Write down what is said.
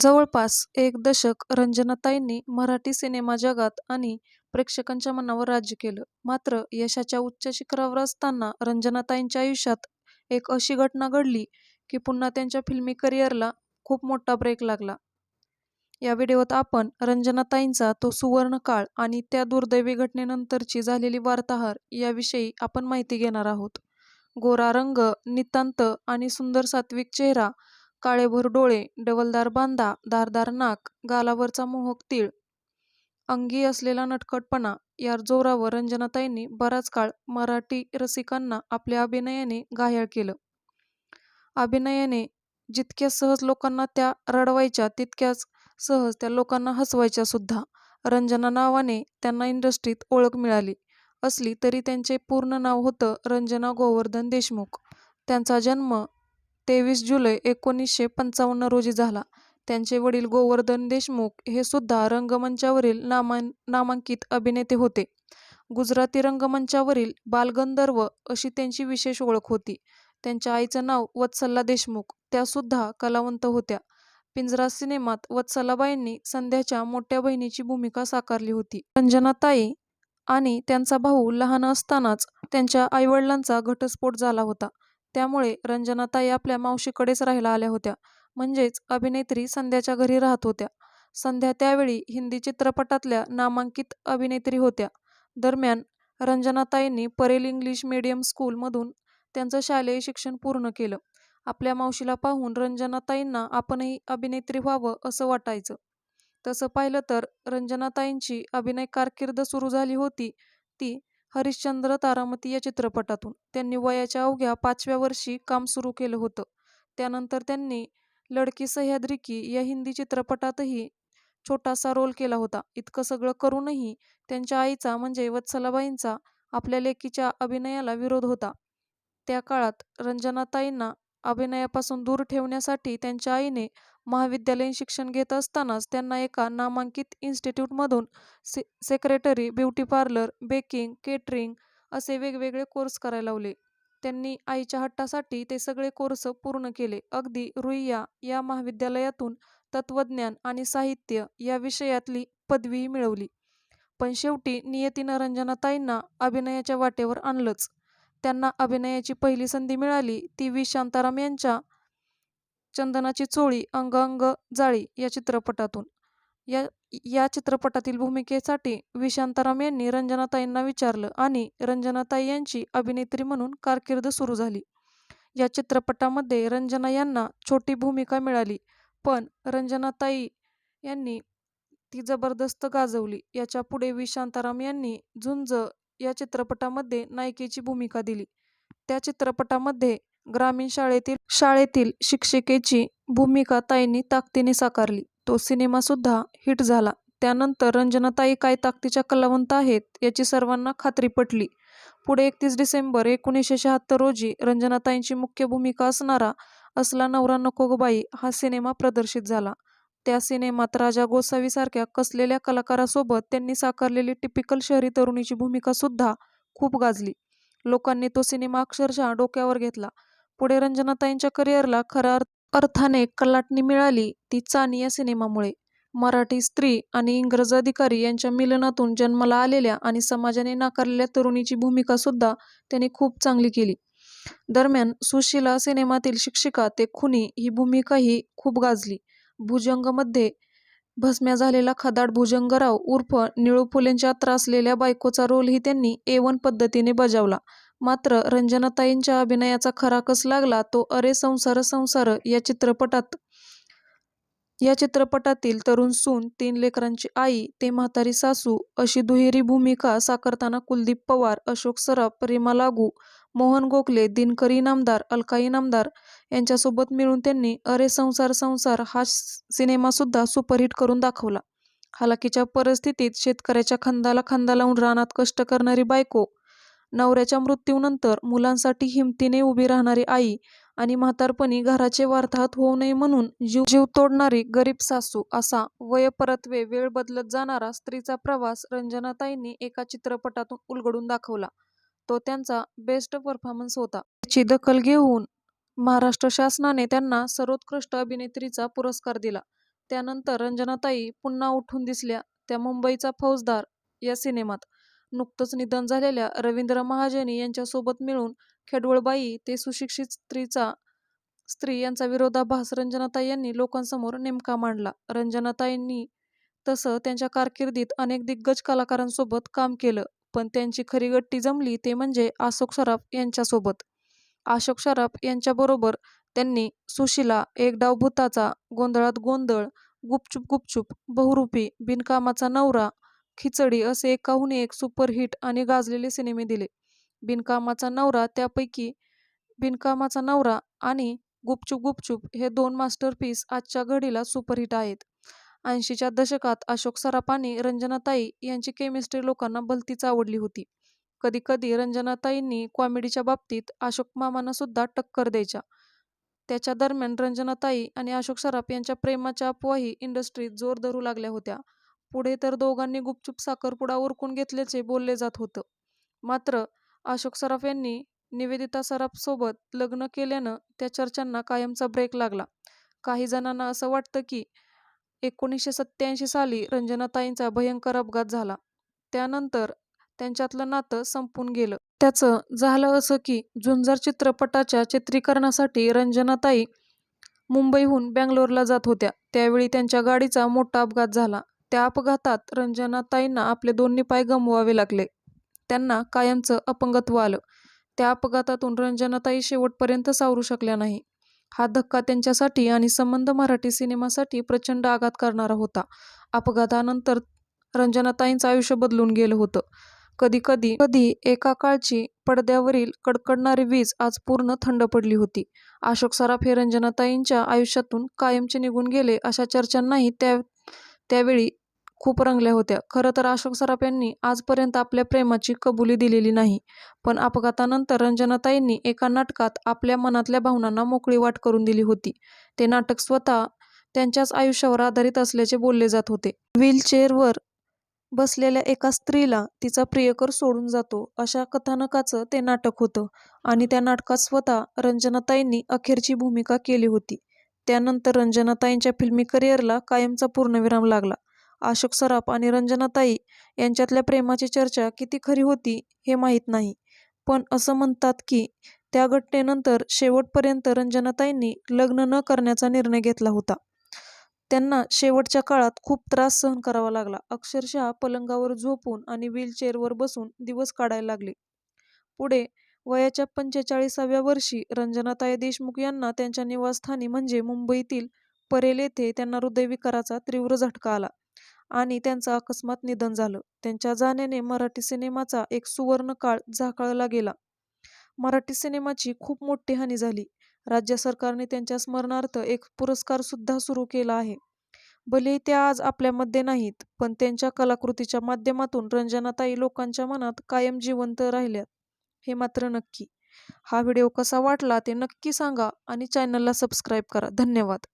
जवळपास एक दशक रंजनाताईंनी मराठी सिनेमा जगात आणि प्रेक्षकांच्या मनावर राज्य केलं. मात्र यशाच्या उच्च शिखरावर असताना रंजनाताईंच्या आयुष्यात एक अशी घटना घडली की पुन्हा त्यांच्या फिल्मी करिअरला खूप मोठा ब्रेक लागला. या व्हिडिओत आपण रंजनाताईंचा तो सुवर्णकाळ आणि त्या दुर्दैवी घटनेनंतरची झालेली वार्ताहर याविषयी आपण माहिती घेणार आहोत. गोरा रंग, नितांत आणि सुंदर सात्विक चेहरा, काळेभोर डोळे, डवलदार बांधा, धारदार नाक, गालावरचा मोहक तीळ, अंगी असलेला नटखटपणा या जोरावर रंजनाताईंनी बराच काळ मराठी रसिकांना आपल्या अभिनयाने घायाळ केलं. अभिनयाने जितक्या सहज लोकांना त्या रडवायच्या तितक्याच सहज त्या लोकांना हसवायच्या सुद्धा. रंजना नावाने त्यांना इंडस्ट्रीत ओळख मिळाली असली तरी त्यांचे पूर्ण नाव होतं रंजना गोवर्धन देशमुख. त्यांचा जन्म तेवीस जुलै एकोणीसशे पंचावन्न रोजी झाला. त्यांचे वडील गोवर्धन देशमुख हे सुद्धा रंगमंचावरील नामांकित अभिनेते होते. गुजराती रंगमंचावरील बालगंधर्व अशी त्यांची विशेष ओळख होती. त्यांच्या आईचं नाव वत्सला देशमुख, त्या सुद्धा कलावंत होत्या. पिंजरा सिनेमात वत्सलाबाईंनी संध्याच्या मोठ्या बहिणीची भूमिका साकारली होती. रंजनाताई आणि त्यांचा भाऊ लहान असतानाच त्यांच्या आईवडिलांचा घटस्फोट झाला होता. त्यामुळे रंजनाताई आपल्या मावशीकडेच राहायला आल्या होत्या. म्हणजेच अभिनेत्री संध्याच्या घरी राहत होत्या. संध्या त्यावेळी हिंदी चित्रपटातल्या नामांकित अभिनेत्री होत्या. दरम्यान रंजनाताईंनी परेल इंग्लिश मीडियम स्कूलमधून त्यांचं शालेय शिक्षण पूर्ण केलं. आपल्या मावशीला पाहून रंजनाताईंना आपणही अभिनेत्री व्हावं असं वाटायचं. तसं पाहिलं तर रंजनाताईंची अभिनय कारकीर्द सुरू झाली होती ती हरिश्चंद्र तारामती या चित्रपटातून. त्यांनी वयाच्या अवघ्या पाचव्या वर्षी काम सुरू केलं होतं. त्यानंतर त्यांनी लडकी सह्याद्री की या हिंदी चित्रपटातही छोटासा रोल केला होता. इतकं सगळं करूनही त्यांच्या आईचा म्हणजे वत्सलाबाईंचा आपल्या लेकीच्या अभिनयाला विरोध होता. त्या काळात रंजनाताईंना अभिनयापासून दूर ठेवण्यासाठी त्यांच्या आईने महाविद्यालयीन शिक्षण घेत असतानाच त्यांना एका नामांकित इन्स्टिट्यूटमधून से secretary, beauty parlour, baking, catering असे वेगवेगळे कोर्स करायला लावले. त्यांनी आईच्या हट्टासाठी ते सगळे कोर्स पूर्ण केले. अगदी रुईया या महाविद्यालयातून तत्त्वज्ञान आणि साहित्य या विषयातली पदवीही मिळवली. पण शेवटी नियतीनं रंजनाताईंना अभिनयाच्या वाटेवर आणलंच. त्यांना अभिनयाची पहिली संधी मिळाली ती वी शांताराम यांच्या चंदनाची चोळी अंग अंग जाळी या चित्रपटातून. या या चित्रपटातील भूमिकेसाठी विशांताराम यांनी रंजनाताईंना विचारलं आणि रंजनाताई यांची अभिनेत्री म्हणून कारकीर्द सुरू झाली. या चित्रपटामध्ये रंजना यांना छोटी भूमिका मिळाली पण रंजनाताई यांनी ती जबरदस्त गाजवली. याच्यापुढे विशांताराम यांनी झुंज या चित्रपटामध्ये नायिकेची भूमिका दिली. त्या चित्रपटामध्ये ग्रामीण शाळेतील शाळेतील शिक्षिकेची भूमिका ताईंनी ताकदीने साकारली. तो सिनेमा सुद्धा हिट झाला. त्यानंतर रंजनाताई काय ताकदीच्या कलावंत आहेत याची सर्वांना खात्री पटली. पुढे एकतीस डिसेंबर एकोणीसशे शहात्तर रोजी रंजनाताईंची मुख्य भूमिका असणारा असला नवरा नको गं बाई हा सिनेमा प्रदर्शित झाला. त्या सिनेमात राजा गोसावी सारख्या कसलेल्या कलाकारासोबत त्यांनी साकारलेली टिपिकल शहरी तरुणीची भूमिका सुद्धा खूप गाजली. लोकांनी तो सिनेमा अक्षरशः डोक्यावर घेतला. पुढे रंजनाताईंच्या करिअरला खऱ्या अर्थाने कलाटणी मिळाली ती चानी या सिनेमामुळे. मराठी स्त्री आणि इंग्रज अधिकारी यांच्या मिलनातून जन्माला आलेल्या आणि समाजाने नाकारलेल्या तरुणीची भूमिका सुद्धा त्यांनी खूप चांगली केली. दरम्यान सुशिला सिनेमातील शिक्षिका ते खुनी ही भूमिकाही खूप गाजली. भुजंगमध्ये भस्म्या झालेला खदाड भुजंगराव उर्फ निळू फुलेंच्या त्रासलेल्या बायकोचा रोलही त्यांनी ए वन पद्धतीने बजावला. मात्र रंजनाताईंच्या अभिनयाचा खरा कस लागला तो अरे संसार संसार या चित्रपटात. या चित्रपटातील तरुण सून, तीन लेकरांची आई ते म्हातारी सासू अशी दुहेरी भूमिका साकारताना कुलदीप पवार, अशोक सराफ, रीमा लागू, मोहन गोखले, दिनकर इनामदार, अलका इनामदार यांच्यासोबत मिळून त्यांनी अरे संसार संसार हा सिनेमासुद्धा सुपरहिट करून दाखवला. हालाकीच्या परिस्थितीत शेतकऱ्याच्या खांदाला खांदा लावून रानात कष्ट करणारी बायको, नवऱ्याच्या मृत्यूनंतर मुलांसाठी हिमतीने उभी राहणारी आई आणि म्हातारपणी घराचे वार्ताहत होऊ नये म्हणून जीव जीव तोडणारी गरीब सासू असा वयपरत्वे वेळ बदलत जाणारा स्त्रीचा प्रवास रंजनाताईंनी एका चित्रपटातून उलगडून दाखवला. तो त्यांचा बेस्ट परफॉर्मन्स होता. याची दखल घेऊन महाराष्ट्र शासनाने त्यांना सर्वोत्कृष्ट अभिनेत्रीचा पुरस्कार दिला. त्यानंतर रंजनाताई पुन्हा उठून दिसल्या त्या मुंबईचा फौजदार या सिनेमात. नुकतंच निधन झालेल्या रवींद्र महाजनी यांच्यासोबत मिळून खेडवळबाई ते सुशिक्षित स्त्रीचा स्त्री यांचा विरोधाभास रंजनाताई यांनी लोकांसमोर नेमका मांडला. रंजनाताईंनी तसं त्यांच्या कारकिर्दीत अनेक दिग्गज कलाकारांसोबत काम केलं पण त्यांची खरी गट्टी जमली ते म्हणजे अशोक सराफ यांच्यासोबत. अशोक सराफ यांच्याबरोबर त्यांनी सुशिला, एक डाव भूताचा गोंधळात गोंधळ, गुपचूप गुपचूप, बहुरूपी, बिनकामाचा नवरा, खिचडी असे एकाहून एक सुपरहिट आणि गाजलेले सिनेमे दिले. बिनकामाचा नवरा त्यापैकी बिनकामाचा नवरा आणि गुपचूप गुपचूप हे दोन मास्टरपीस आजच्या घडीला सुपरहिट आहेत. ऐंशीच्या दशकात अशोक सराफ आणि रंजनाताई यांची केमिस्ट्री लोकांना भलतीच आवडली होती. कधी कधी रंजनाताईंनी कॉमेडीच्या बाबतीत अशोकमामांना सुद्धा टक्कर द्यायच्या. त्याच्या दरम्यान रंजनाताई आणि अशोक सराफ यांच्या प्रेमाच्या अफवाही इंडस्ट्रीत जोर धरू लागल्या होत्या. पुढे तर दोघांनी गुपचूप साखरपुडा उरकून घेतल्याचे बोलले जात होतं. मात्र अशोक सराफ यांनी निवेदिता सराफसोबत लग्न केल्यानं त्या चर्चांना कायमचा ब्रेक लागला. काही जणांना असं वाटतं की एकोणीसशे सत्त्याऐंशी साली रंजनाताईंचा भयंकर अपघात झाला. त्यानंतर त्यांच्यातलं नातं संपून गेलं. त्याचं झालं असं की झुंजार चित्रपटाच्या चित्रीकरणासाठी रंजनाताई मुंबईहून बँगलोरला जात होत्या. त्यावेळी त्यांच्या गाडीचा मोठा अपघात झाला. त्या अपघातात रंजनाताईंना आपले दोन्ही पाय गमवावे लागले. त्यांना कायमचं अपंगत्व आलं. त्या अपघातातून रंजनाताई शेवटपर्यंत सावरू शकल्या नाही. हा धक्का त्यांच्यासाठी आणि संबंध मराठी सिनेमासाठी प्रचंड आघात करणारा होता. अपघातानंतर रंजनाताईंचं आयुष्य बदलून गेलं होतं. कधी कधी कधी एका काळची पडद्यावरील कडकडणारी वीज आज पूर्ण थंड पडली होती. अशोक सराफ हे रंजनाताईंच्या आयुष्यातून कायमचे निघून गेले अशा चर्चांनाही त्या त्यावेळी खूप रंगल्या होत्या. खरं तर अशोक सराफ यांनी आजपर्यंत आपल्या प्रेमाची कबुली दिलेली नाही. पण अपघातानंतर रंजनाताईंनी एका नाटकात आपल्या मनातल्या भावनांना मोकळी वाट करून दिली होती. ते नाटक स्वतः त्यांच्याच आयुष्यावर आधारित असल्याचे बोलले जात होते. व्हीलचेअरवर बसलेल्या एका स्त्रीला तिचा प्रियकर सोडून जातो अशा कथानकाचं ते नाटक होतं आणि त्या नाटकात स्वतः रंजनाताईंनी अखेरची भूमिका केली होती. त्यानंतर रंजनाताईंच्या फिल्मी करिअरला कायमचा पूर्णविराम लागला. अशोक सराफ आणि रंजनाताई यांच्यातल्या प्रेमाची चर्चा किती खरी होती हे माहीत नाही. पण असं म्हणतात की त्या घटनेनंतर शेवटपर्यंत रंजनाताईंनी लग्न न करण्याचा निर्णय घेतला होता. त्यांना शेवटच्या काळात खूप त्रास सहन करावा लागला. अक्षरशः पलंगावर झोपून आणि व्हीलचेअरवर बसून दिवस काढायला लागले. पुढे वयाच्या पंचेचाळीसाव्या वर्षी रंजनाताई देशमुख यांना त्यांच्या निवासस्थानी म्हणजे मुंबईतील परेल येथे त्यांना हृदयविकाराचा तीव्र झटका आला आणि त्यांचं अकस्मात निधन झालं. त्यांच्या जाण्याने मराठी सिनेमाचा एक सुवर्ण काळ झाकळला गेला. मराठी सिनेमाची खूप मोठी हानी झाली. राज्य सरकारने त्यांच्या स्मरणार्थ एक पुरस्कार सुद्धा सुरू केला आहे. भलेही त्या आज आपल्यामध्ये नाहीत पण त्यांच्या कलाकृतीच्या माध्यमातून रंजनाताई लोकांच्या मनात कायम जिवंत राहिल्यात हे मात्र नक्की. हा व्हिडिओ कसा वाटला ते नक्की सांगा आणि चॅनलला सबस्क्राईब करा. धन्यवाद.